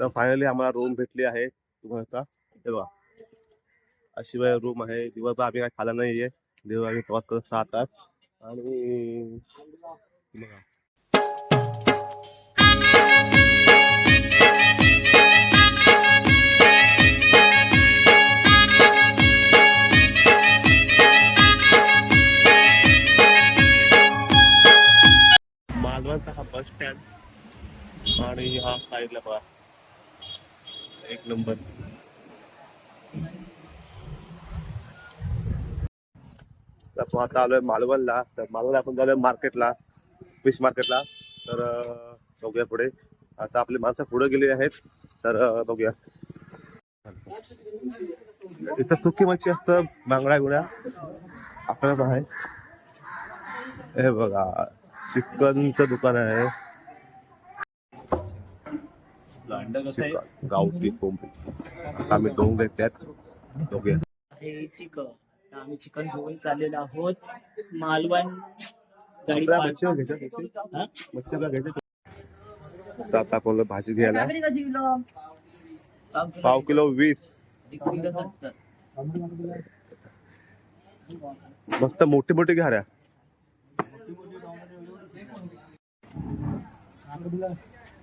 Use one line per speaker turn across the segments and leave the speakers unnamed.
तर फायनली आम्हाला रूम भेटली आहे. तुम्हाला हे बघा. अशी रूम आहे. दिवसभर आम्ही काय खाला नाहीये. दिवस आम्ही प्रवास करत सहा तास. आणि बघा. मालवणचा हा बस स्टँड आणि हा साईडला बघा. एक नंबर. आपण आता आलोय मालवणला. तर मालवणला आपण जाऊया मार्केटला फिश मार्केटला तर बघूया पुढे. आता आपली माणसं पुढे गेली आहेत. तर बघूया. इथं सुकी मच्छी असतं बांगड्या गुड्या आपल्याला आहे हे बघा चिकनचं दुकान आहे. गावठी कोंबडी. आम्ही दोन घेतात बघूया
हे चिकन. आम्ही चिकन घेऊन चाललेलो आहोत. मालवण गाडी पार्क-? हा?
आता आपण भाजी घ्यायला. पाव किलो. वीस. मस्त मोठी मोठी घ्या रे.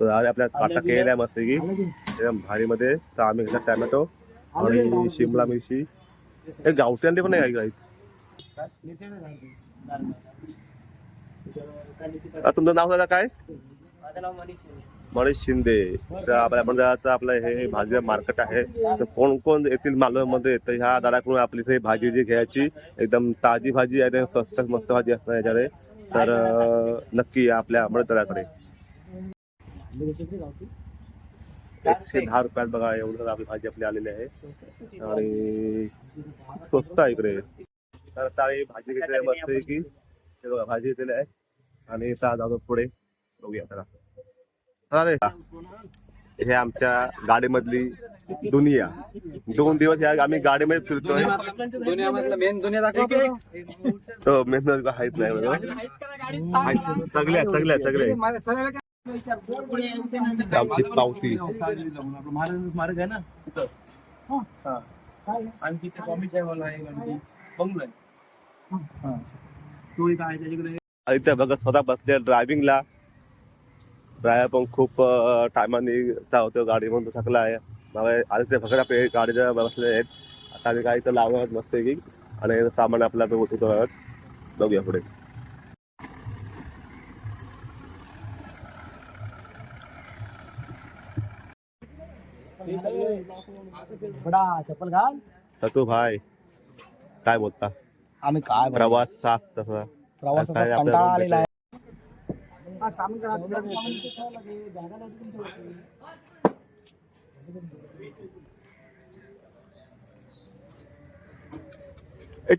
तर आज आपल्या काटा केलेल्या मस्त की एकदम भारीमध्ये तर आम्ही घेतला टॅमॅटो आणि शिमला मिरची. हे गावठी अंडे पण नाही काही तुमचं नाव दादा काय?
मनीष
मनीष शिंदे. तर आपल्या मंडळाचं आपलं हे भाजी मार्केट आहे. तर कोण कोण येतील मालवणमध्ये तर ह्या दादाकडून आपली इथे भाजी जी घ्यायची. एकदम ताजी भाजी आहे. एकदम स्वस्त मस्त भाजी असणार याच्याकडे. तर नक्की आपल्या मंडळाकडे. एकशे दहा रुपयात बघा एवढं आपली भाजी आपली आलेली आहे. आणि स्वस्त आहे इकडे. तर ही भाजी घेतली आहे मस्त आहे की हे बघा भाजी घेतलेली आहे. आणि आता जातो पुढे. बघूया त्याला चालेल. हे आमच्या गाडीमधली दुनिया. दोन दिवस या आम्ही गाडीमध्ये फिरतोय.
दुनियामधलं मेन दुनिया दाखव
तो मेहनत काहीच नाही आहेत. सगळ्या सगळ्या आमची पावती.
महाराज स्मारक आहे ना? तिथं. आणि तिथे स्वामी साहेबाला आहे आणि बंगलो आहे. तो एक आहे त्याच्याकडे.
इथे बघा स्वतः बसले ड्रायव्हिंगला ड्रायव्हर पण खूप टायमाने चावतो गाडी म्हणून थकला आहे. आता ते फक्त आपले गाडीच्या बसले आहेत. आता आम्ही काय इथं लावणार मस्त की. आणि सामान आपला तो उठवतो आहोत. बघूया पुढे.
बडा चप्पल घाल.
तर तू भाई काय बोलता?
आम्ही काय
प्रवास साफ तसा.
प्रवासाचा
काय आपल्या
कंटाळा
room
आलेला आहे.
ए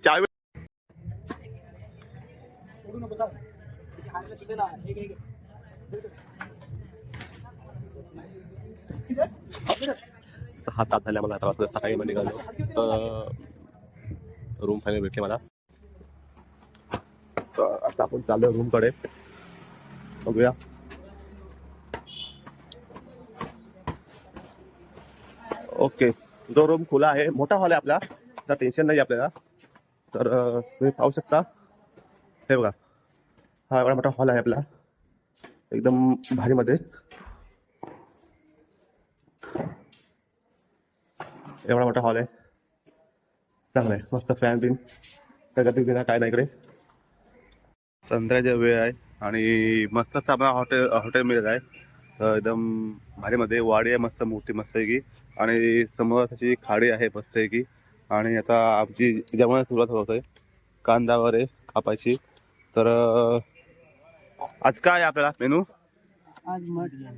सहा तास झाले मला प्रवास सकाळी मध्ये निघालो. रूम फायनल भेटले मला. तर आता आपण चाललो रूमकडे. बघूया. ओके जो रूम खुला आहे मोठा हॉल आहे आपला. तर टेन्शन नाही आपल्याला. तर तुम्ही पाहू शकता. हे बघा. हा एवढा मोठा हॉल आहे आपला. एकदम भारीमध्ये. एवढा मोठा हॉल आहे. चांगला आहे. मस्त फॅन बिन. बिना? काय नाही इकडे. संध्याच्या वेळ आहे आणि मस्तच आपला हॉटेल हॉटेल मिळत आहे. तर एकदम भारीमध्ये वाडी आहे. मस्त मूर्ती मस्त आहे की आणि समोर अशी खाडी आहे मस्त आहे की आणि आता आमची जेवणाला सुरुवात होत आहे. कांदा वगैरे कापायची. तर आज काय आहे आपल्याला? मेनू?
आज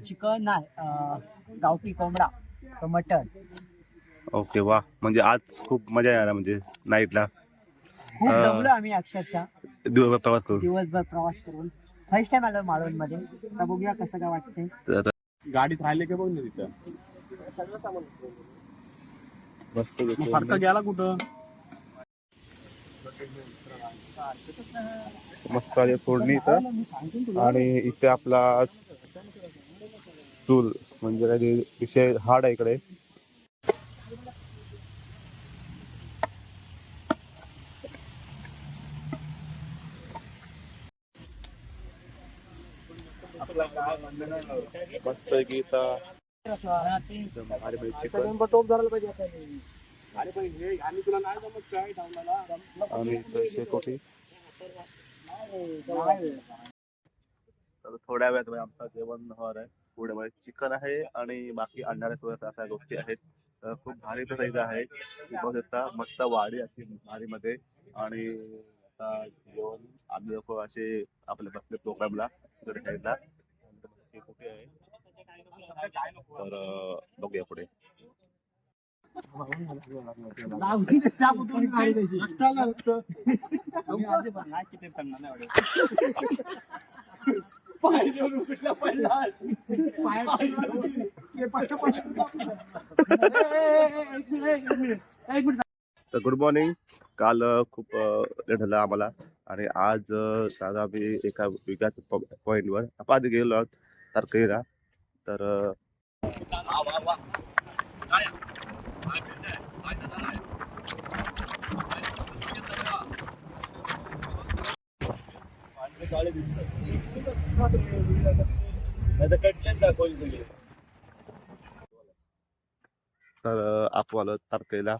चिकन नाही गावठी कोंबडा मटन
ओके वा. म्हणजे आज खूप मजा येणार आहे म्हणजे नाईटला
खूप
अं,
दमलो आम्ही अक्षरशः.
दिवसभर प्रवास करू
दिवसभर प्रवास करून. फर्स्ट टाइम आलो मालवणमध्ये तर बघूया कसं काय वाटतंय.
तर
गाडीत राहिले का बघ ना तिथं
मस्त
मग फरका गेला कुठं?
मस्त आली फोडणी इथं. आणि इथे आपला चूल म्हणजे काही विषय हार्ड आहे इकडे. मस्त की चिकन आणि शेकोटी तर थोड्या वेळात आमचं जेवण होणार आहे. पुढे म्हणजे चिकन आहे आणि बाकी वगैरे अशा गोष्टी आहेत. तर खूप भारी तर इथं आहे. बघू शकता मस्त वाडी अशी भारीमध्ये. आणि आता जेवण आम्ही लोक असे आपले बसले प्रोग्रामला तिकडे ते कुठे आहे? तर बघूया पुढे. तर गुड मॉर्निंग काल खूप लेट झाला आम्हाला. आणि आज दादा आम्ही एका वेगळ्याच पॉईंटवर आपण गेलो आहोत. तारकईला तर तर आपण तारकेला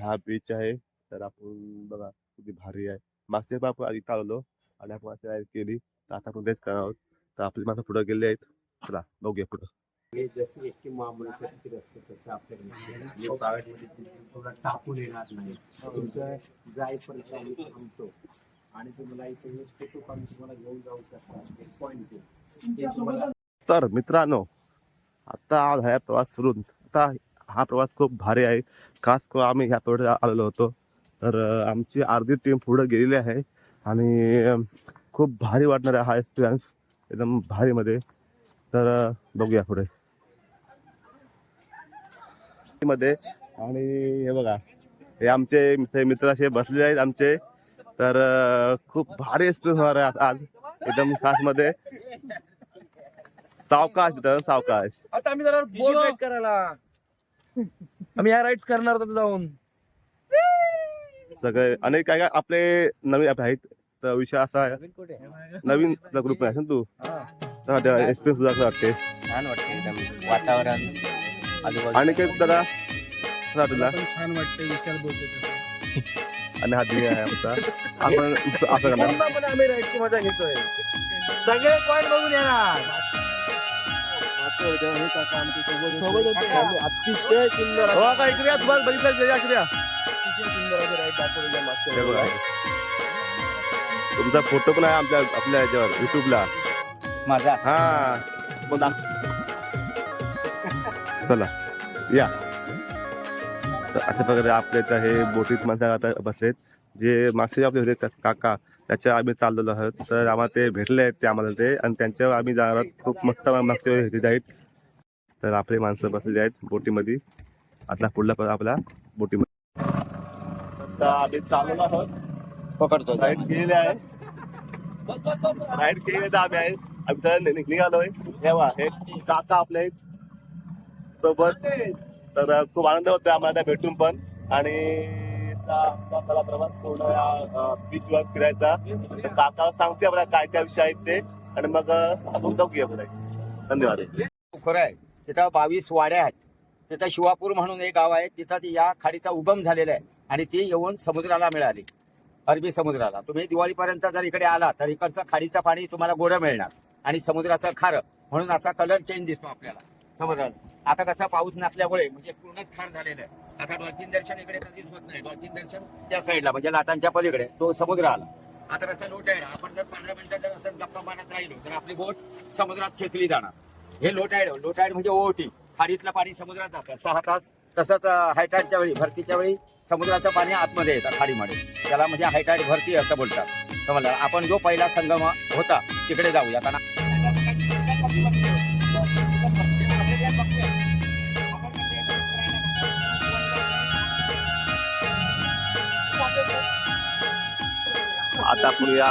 हा बीच आहे. तर आपण बघा किती भारी आहे. मागच्या पण आपण आधी चालवलो आणि आपण केली. तर आता आपण तेच करणार आहोत. तर आपली माणसं पुढे गेले आहेत. चला बघूया पुढं.
हे जसे एसटी महामंडळाचं तिकीट असतं तसं आपल्याकडे. प्रायव्हेटमध्ये थोडा टाकून येणार नाही. तुमचं जाईपर्यंत आम्ही थांबतो. आणि तुम्हाला इथे तुम्हाला घेऊन जाऊ शकता. पॉईंट
तर मित्रांनो आता आज हा प्रवास सुरू. आता हा प्रवास खूप भारी आहे. खास करून आम्ही ह्या प्रवासात आलेलो होतो. तर आमची अर्धी टीम पुढे गेलेली आहे. आणि खूप भारी वाटणार आहे हा एक्सपिरियन्स एकदम भारीमध्ये तर बघूया पुढे. मध्ये. आणि हे बघा हे आमचे मित्र मित्र असे बसले आहेत आमचे. तर खूप भारी एक्सपिरियन्स होणार आहे आज- आज एकदम खासमध्ये. सावकाश मित्रांनो सावकाश.
आता आम्ही जरा बोट राईड करायला. आम्ही ह्या राईड्स करणार होतो जाऊन.
सगळे अनेक काय काय आपले नवीन ऍप आहेत. तर विषय असा आहे. नवीन ग्रुप आहे ना तू? एक्सपिरियन्स तुझा असं वाटते.
छान वाटते एकदम. वातावरण आजूबाजू
आणि काही दादा तुला?
छान वाटते विशाल बोलते
आणि हा दिव्या आहे आमचा. आपण असं करणार.
पुन्हा पण आम्ही राईडची मजा घेतोय. सगळे पॉईंट बघून येणार. अतिशय सुंदर.
हो बघितलं
सुंदर असे दाखवलेले आहे मागच्या.
तुमचा फोटो पण आहे आमच्या आपल्या याच्यावर युट्यूबला
माझा?
हा. दाख- चला या. तर अशा प्रकारे आपल्या इथं हे बोटीत माणसं आता बसलेत. जे मागचे आपले होते का- काका त्याच्या आम्ही चाललेलो आहोत. तर आम्हाला ते भेटले आहेत ते आम्हाला ते. आणि त्यांच्यावर आम्ही जाणार आहोत. खूप मस्त मागच्या वेळी आहेत. तर आपले माणसं बसलेली आहेत बोटीमध्ये. आता पुढला पण आपला बोटीमध्ये. आता आम्ही चाललेलो आहोत.
पकडतो
राईड केलेले आहे राईड केलेले तर आम्ही आहे आम्ही तर नि- निघालोय. हे बघा, हे काका आपले आहेत. सोबत. तर खूप आनंद होतो आम्हाला त्या भेटून पण. आणि आता आमचा आपला प्रवास पूर्ण या बीचवर फिरायचा. तर काका सांगते आपल्याला काय काय विषय आहेत ते. आणि मग अं, आपण जाऊया पुढे. धन्यवाद.
खरं आहे. तिथं बावीस वाड्या आहेत. तिथं शिवापूर म्हणून एक गाव आहे. तिथं ती या खाडीचा उगम झालेला आहे. आणि ती येऊन समुद्राला मिळाली. अरबी समुद्राला. तुम्ही दिवाळीपर्यंत जर इकडे आला तर इकडचं खाडीचं पाणी तुम्हाला गोडं मिळणार आणि समुद्राचं खारं. म्हणून असा कलर चेंज दिसतो आपल्याला. समुद्राला आता कसा पाऊस नसल्यामुळे म्हणजे पूर्णच खार झालेलं आहे. आता डॉल्फिन दर्शन इकडे कधीच होत नाही. डॉल्फिन दर्शन त्या साईडला म्हणजे लाटांच्या पलीकडे तो समुद्र आला. आता कसं लोट आहे आपण जर पंधरा मिनिटं जर असं गप्पा मारत राहिलो तर आपली बोट समुद्रात खेचली जाणार. हे लोटाईड लोटायड म्हणजे ओटी खाडीतलं पाणी समुद्रात जातं. सहा तास तसंच हायटाईडच्या वेळी भरतीच्या वेळी समुद्राचं पाणी आतमध्ये येतं खाडीमध्ये. त्याला म्हणजे हायटाईड भरती असं बोलतात. समजलं आपण जो पहिला संगम होता तिकडे जाऊया. कारण
आता आपण या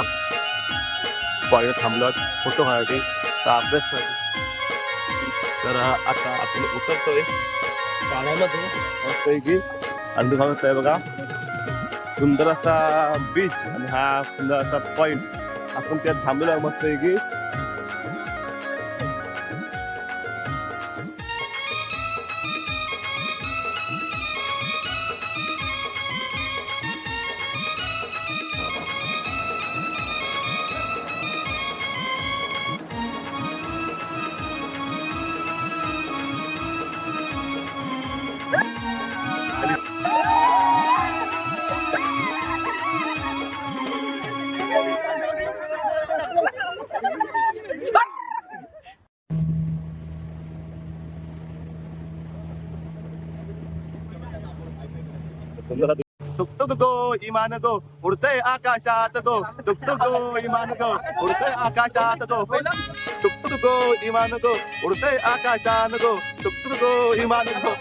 पॉईंट थांबलो फोटो काढायचे. तर अभ्यास तर आता आपण उतरतोय. पाण्यामध्ये मस्तपैकी. आणि तुम्हाला आहे बघा सुंदर असा बीच आणि हा सुंदर असा पॉईंट आपण त्यात थांबलो आहे मस्तपैकी. इमान गो उडतय आकाशात गो टुक गो इमान गो उडतय आकाशात गो टुक गो इमान गो उडतय आकाशात गो टुक गो इमान गो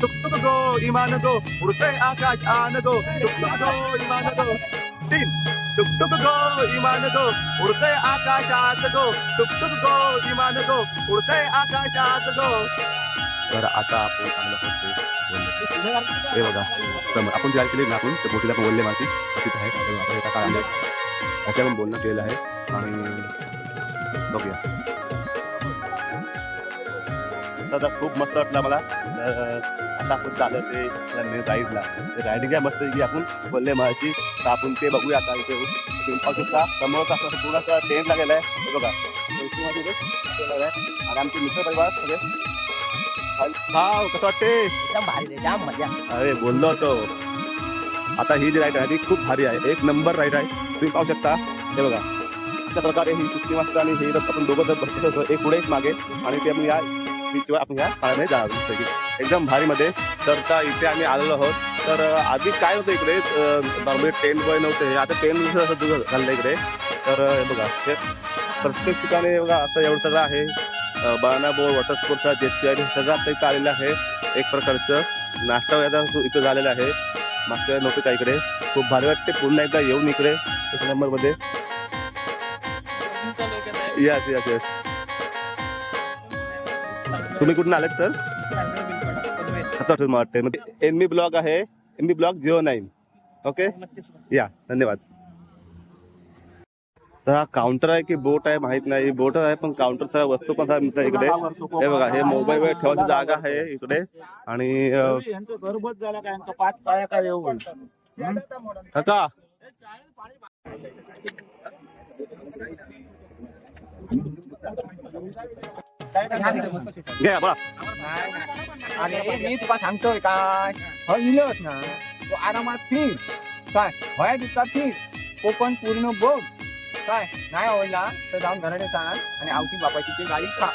टुक गो इमान गो उडतय आकाशान गो टुक गो इमान गो तीन. टुक गो इमान गो उडतय आकाशात गो टुक गो इमान गो उडतय आकाशात गो तर आता आपण चांगलं हे बघा. समोर आपण जे केले ना आपण त्या बोटीला आपण बोलले माती तिथं आहे आपण एका काळामध्ये त्याच्या पण बोलणं केलेलं आहे. आणि बघूया. दादा खूप मस्त वाटलं मला आता आपण चालत ते राईडला राईडिंग काय मस्त की आपण. बोलले महाची तर आपण ते बघूया आता इथे. तुम्ही पाहू समोर असं पूर्ण असं टेंट लागलेला आहे. बघा. आणि आमचे मित्र परिवार सगळे. हाव कसं वाटते
एकदम भारी रे जाम मजा.
अरे बोललो होतो. आता ही जी राईड आहे ती खूप भारी आहे. एक नंबर राईड आहे. तुम्ही पाहू शकता. हे बघा. अशा प्रकारे ही सुट्टी मस्त आणि हे रस्ता आपण दोघं जर बसत असतो एक पुढे एक मागे. आणि ते आपण या बीचवर आपण या जावं जसं की एकदम भारीमध्ये तर आता इथे आम्ही आलेलो आहोत. तर आधी काय होतं इकडे? नॉर्मली टेंट बॉय नव्हते. आता टेंट असं झालं इकडे. तर हे बघा. प्रत्येक ठिकाणी बघा असं एवढं सगळं आहे. बोर वॉटर स्पोर्टचा जेसी आहे हे सगळं आता इथं आलेलं आहे. एक प्रकारचं नाश्ता वगैरे इथं झालेला आहे. मागच्या नव्हतं का इकडे खूप भारी वाटते. पुन्हा एकदा येऊन इकडे. एक नंबरमध्ये. यस यस यस तुम्ही कुठून आलेत सर आता मला वाटते एन बी ब्लॉग आहे. N B blog zero nine okay या धन्यवाद. तर हा काउंटर आहे की बोट आहे माहीत नाही. बोट आहे पण काउंटरचा वस्तू पण आहे इकडे. हे बघा हे मोबाईल वर ठेवायची जागा आहे इकडे. आणि काका. घ्या बघा
अरे मी सांगतोय काय? हो इलच ना. तू आरामात फिर. काय? होया दिसता फिर. कोकण पूर्ण बघ. काय? नाही आवडला तर जाऊन घराने सांग आणि आवती बापाची ती गाडी खा.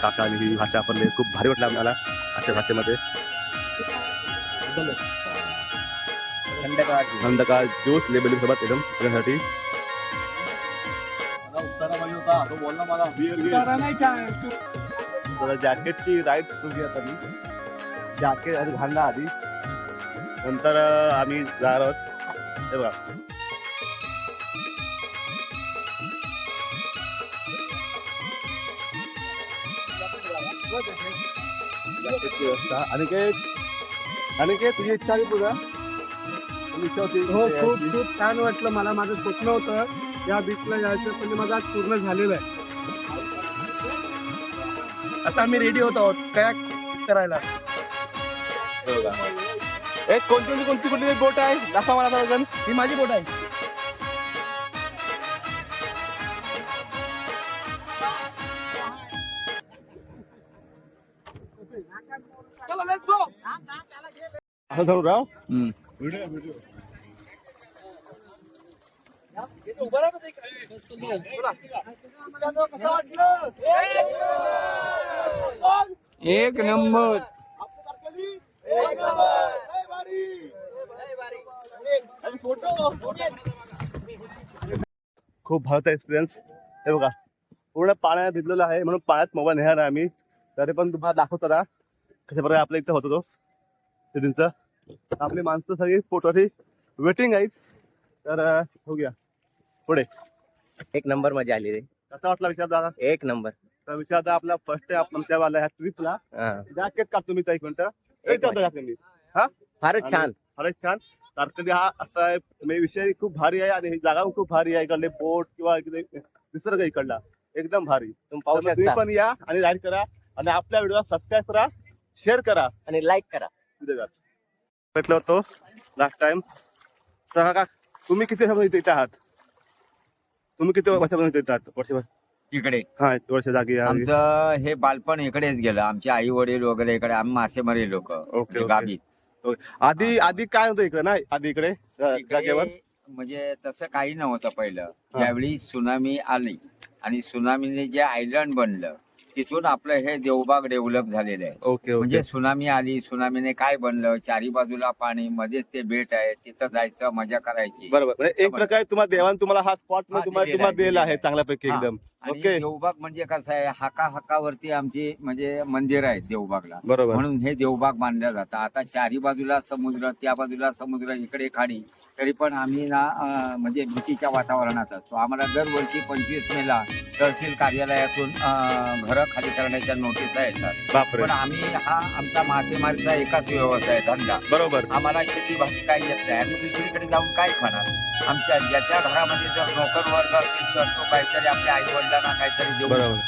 काका आणि ही भाषा वापरली खूप भारी वाटलं आम्हाला अशा भाषेमध्ये. थंडकाळ ज्यूस लेबलिंग सोबत एकदम त्याच्यासाठी जॅकेटची राईड सुरू आता मी जॅकेट आधी घालला आधी. नंतर आम्ही जाणार आहोत. हे बघा. जॅकेटची व्यवस्था. अनिकेत अनिकेत तुझी इच्छा आहे तुझा तुझी इच्छा होती
हो खूप? खूप छान वाटलं मला. माझं स्वप्न होतं या बीचला जायचं पण ते माझं आज पूर्ण झालेलं आहे.
आता आम्ही रेडी होत आहोत. काय करायला.
हे बघा. एक कोणती कोणती कुठली एक बोट आहे? दाखवा मला वजन
ही माझी बोट आहे. चलो लेट्स गो
असं धरू राव.
एक नंबर.
खूप भावता एक्सपिरियन्स हे बघा पूर्ण पाण्यात भिजलेलं आहे म्हणून पाण्यात मोबाईल नेणार आहे आम्ही. तरी पण तुम्हाला दाखवतो आता. कशा प्रकारे आपल्या इथं होतो तो. सिटींचं. आपली माणसं सगळी फोटोसाठी वेटिंग आहेत. तर बघूया. पुढे.
एक नंबर मजा आली रे.
कसा वाटला विचार दादा?
एक नंबर.
तर विचार आपला फर्स्ट टाइम आमच्या वाला ह्या ट्रिपला जॅकेट काढतो मी एक मिनिटं. मी
फारच छान.
खरंच छान. तारकर्ली हा असा आहे म्हणजे विषय खूप भारी आहे आणि ही जागा पण खूप भारी आहे. इकडले बोट किंवा इकडे निसर्ग इकडला. एकदम भारी.
तुम्ही पाहू
तुम्ही
शकता.
पण या आणि राईड करा. आणि आपल्या व्हिडिओला सबस्क्राईब करा शेअर करा.
आणि लाईक करा.
तिथे जा. भेटलो होतो लास्ट टाइम तर का तुम्ही किती वर्षापासून इथे इथे आहात? तुम्ही किती वर्षापासून इथे येतात वर्षभर.
इकडे.
हा वर्ष जागी.
आमचं हे बालपण इकडेच गेलं. आमचे आई वडील वगैरे इकडे आम्ही मासेमारी लोक.
ओके.
गावी.
आधी आधी काय होतं इकडे? ना आधी इकडे जा- जागेवर?
म्हणजे तसं काही नव्हतं पहिलं. ज्यावेळी सुनामी आली आणि सुनामीने जे आयलंड बनलं तिथून आपलं हे देवबाग डेव्हलप झालेलं आहे.
Okay okay.
म्हणजे सुनामी आली सुनामीने काय बनलं? चारी बाजूला पाणी मध्येच ते बेट आहे तिथं जायचं मजा करायची.
बरोबर. म्हणजे एक. प्रकारे तुम्हाला देवान तुम्हाला हा स्पॉट
हा,
तुम्हाला
दिलेला
तुम्हाला
आहे,
दिलेला आहे.
दिलेला
चांगल्यापैकी
हा.
एकदम.
आणि
ओके.
देवबाग म्हणजे कसं आहे हाका हाकावरती आमची म्हणजे मंदिर आहेत देवबागला.
बरोबर.
म्हणून हे देवबाग बांधलं जातं. आता चारी बाजूला समुद्र त्या बाजूला समुद्र इकडे खाडी. तरी पण आम्ही ना अं, म्हणजे भीतीच्या वातावरणात असतो. आम्हाला दरवर्षी पंचवीस मेला तहसील कार्यालयातून अं, घरं खाली करण्याच्या नोटिसा येतात.
बापरे.
पण आम्ही हा आमचा मासेमारीचा एकाच व्यवसाय धंदा.
बरोबर.
आम्हाला शेती भाजी काही येत नाही. आम्ही दुसरीकडे जाऊन काय खाणार? आमच्या ज्याच्या घरामध्ये जर नोकर वर्ग असेल तर तो काहीतरी आपल्या आई वडिलांना काहीतरी देऊ.
बरोबर.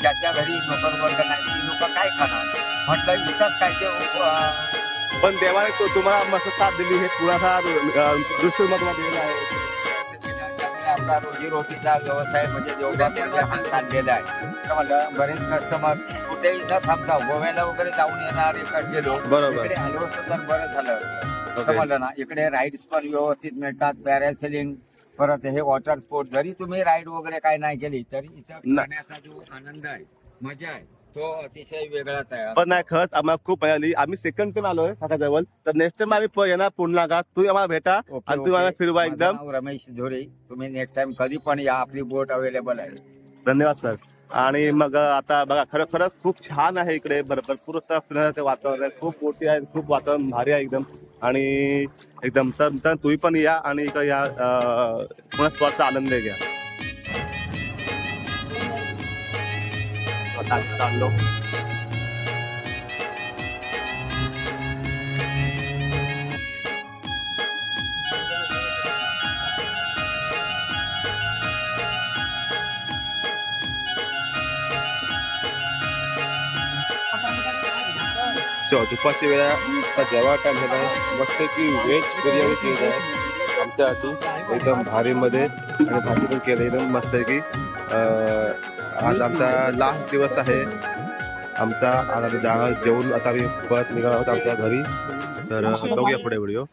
ज्याच्या घरी नोकर वर्ग नाही ती लोक काय खाणार म्हटलं इथंच काय ते अं,
पण देवाने तो तुम्हाला मस्त साथ दिली हे पुरासा दृश्य तुम्हाला दिलेला आहे.
त्यामुळे आपला रोजीरोटीचा व्यवसाय म्हणजे देवबामध्ये हा चाललेला आहे. तर म्हणलं बरेच कस्टमर कुठेही न थांबता गोव्याला वगैरे जाऊन येणार इकडचे लोक
बरोबर.
आलो असतो तर बरं झालं असतं. समजलं ना इकडे राईड्स पण व्यवस्थित मिळतात पॅरासेलिंग परत हे वॉटर स्पोर्ट जरी तुम्ही राईड वगैरे काय नाही केली तरी इथं करण्याचा जो आनंद आहे मजा आहे तो अतिशय वेगळाच आहे.
पण नाही खरंच आम्हाला खूप मजा आली. आम्ही सेकंड टाइम आलोय काकाजवळ. तर नेक्स्ट टाइम आम्ही प- येणार पुन्हा का तुम्ही आम्हाला भेटा
ओके,
आणि तुम्ही आम्हाला. फिरवा
माझं
एकदम.
नाव रमेश धोरे. तुम्ही नेक्स्ट टाइम कधी पण या आपली बोट अवेलेबल आहे.
धन्यवाद सर आणि मग आता बघा खरं खरंच खूप छान आहे इकडे. भर- भरपूर असं फिरण्याचं वातावरण आहे खूप मोठी आहे खूप वातावरण भारी आहे एकदम. आणि एकदम तर तर तुम्ही पण या आणि इकडे या पुन्हा स्पॉटचा आनंद घ्या. चाललो. चो दुपारच्या वेळा जेव्हा टाइम झाला आहे मस्त की व्हेज बिर्याणी केली आहे आमच्यासाठी एकदम भारीमध्ये आणि भाजी पण केलं एकदम मस्त आहे की आज आमचा लास्ट दिवस आहे. आमचा आज आम्ही जाणार जेवून आता आम्ही परत निघालो आहोत आमच्या घरी. तर बघूया पुढे व्हिडिओ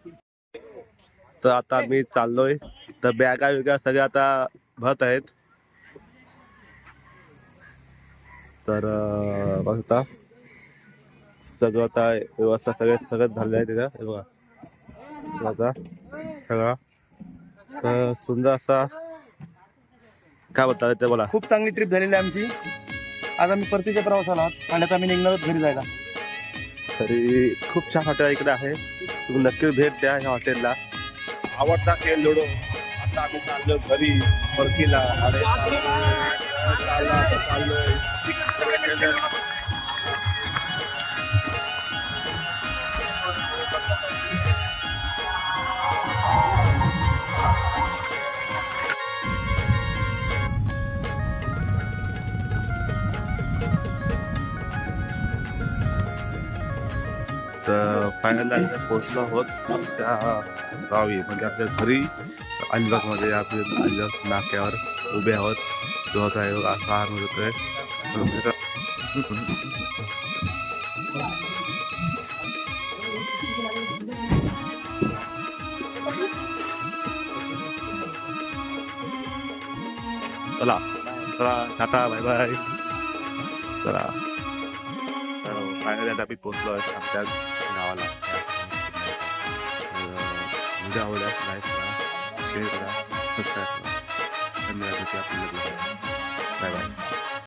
तर आता आम्ही चाललोय. तर बॅगा वेगळ्या सगळ्या आता भरत आहेत. तर बघता. बघता सगळं आता व्यवस्था सगळे सगळं झालेलं आहे तिथं. हे बघा. आता सगळा. तर सुंदर असा काय बोलतात ते बोला.
खूप चांगली ट्रिप झालेली आहे आमची. आज आम्ही परतीच्या प्रवासाला आहोत. आणि आता आम्ही निघणार घरी जायला.
तरी खूप छान हॉटेल इकडे आहे. तुम्ही नक्की भेट द्या ह्या हॉटेलला. आवडता खेळ लुडो. आता आम्ही चाललो घरी परकीला अरे चाललो, आता चाललोय. तर फायनल पोहोचलो आहोत आमच्या गावी. म्हणजे आपल्या घरी अलिबागमध्ये आपल्या अलिबाग नाक्यावर उभे आहोत. जो आता आहे असा आनंद होतोय चला चला टाटा बाय बाय. चला. तर फायनली आता आम्ही पोचलो आहे आमच्या गावाला व्हिडिओ आवडल्यास लाईक करा शेअर करा सबस्क्राईब करा